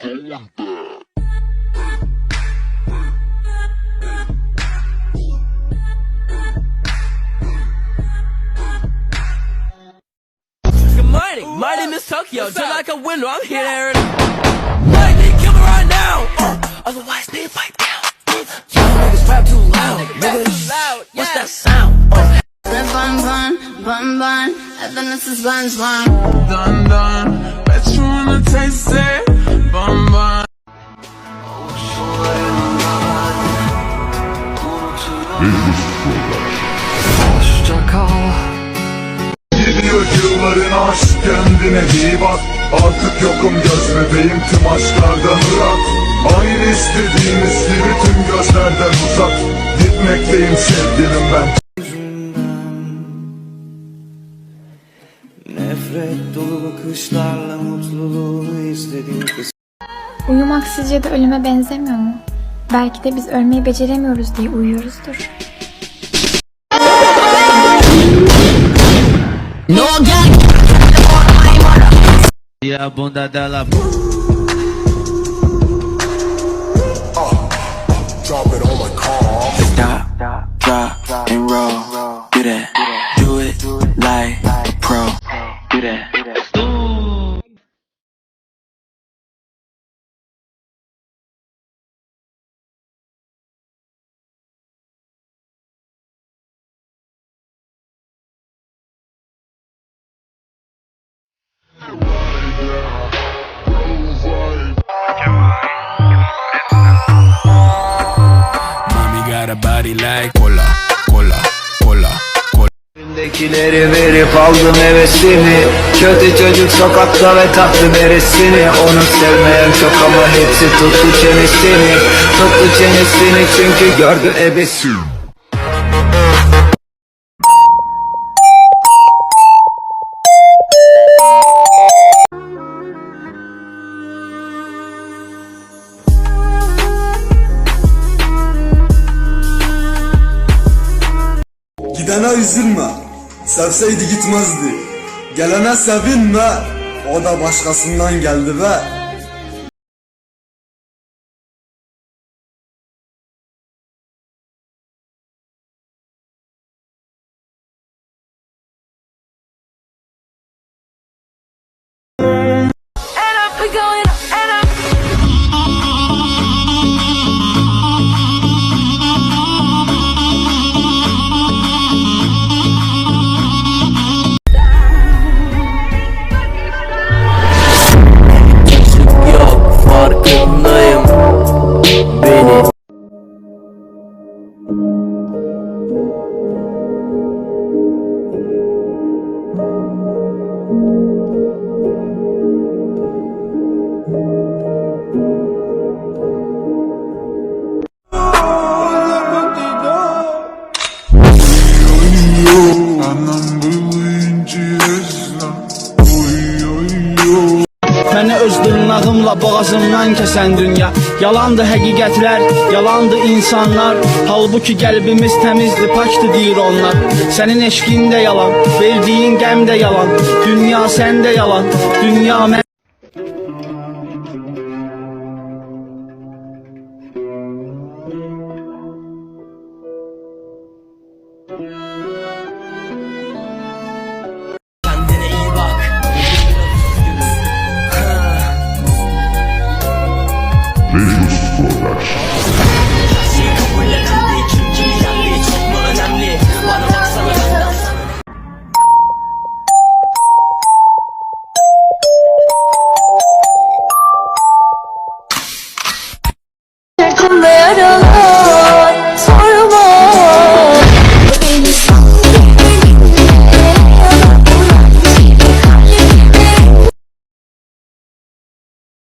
Good morning, my name is Tokyo. Just like a window, I'm here to air it. Lightning, kill me right now. Uh, otherwise, they fight down. Y'all niggas rap too loud, niggas. What's that sound? Uh, Bun bun, bun bun, Efendim siz buns bun. done, done. Bet you wanna taste it. Gidiyor yılların aşk kendine iyi bak Artık yokum göz bebeğim tüm aşklardan ırak Aynı istediğimiz gibi tüm gözlerden uzak Gitmekteyim sevgilim ben Nefret dolu bakışlarla mutluluğunu kız Uyumak sizce de ölüme benzemiyor mu? Belki de biz ölmeyi beceremiyoruz diye uyuyoruzdur. E a bunda dela got a body like cola, cola, cola, cola. Öndekileri verip aldım hevesimi Kötü çocuk sokakta ve tatlı beresini Onu sevmeyen çok ama hepsi tuttu çenesini. Tuttu çenesini çünkü gördü ebesi üzülme Sevseydi gitmezdi. Gelene sevinme. O da başkasından geldi be dırnağımla boğazımdan kəsən dünya. Yalandı həqiqətlər, yalandı insanlar. Halbuki qəlbimiz təmizdir, paktır deyir onlar. Sənin eşqin də yalan, verdiyin qəm də yalan. Dünya səndə yalan, dünya mən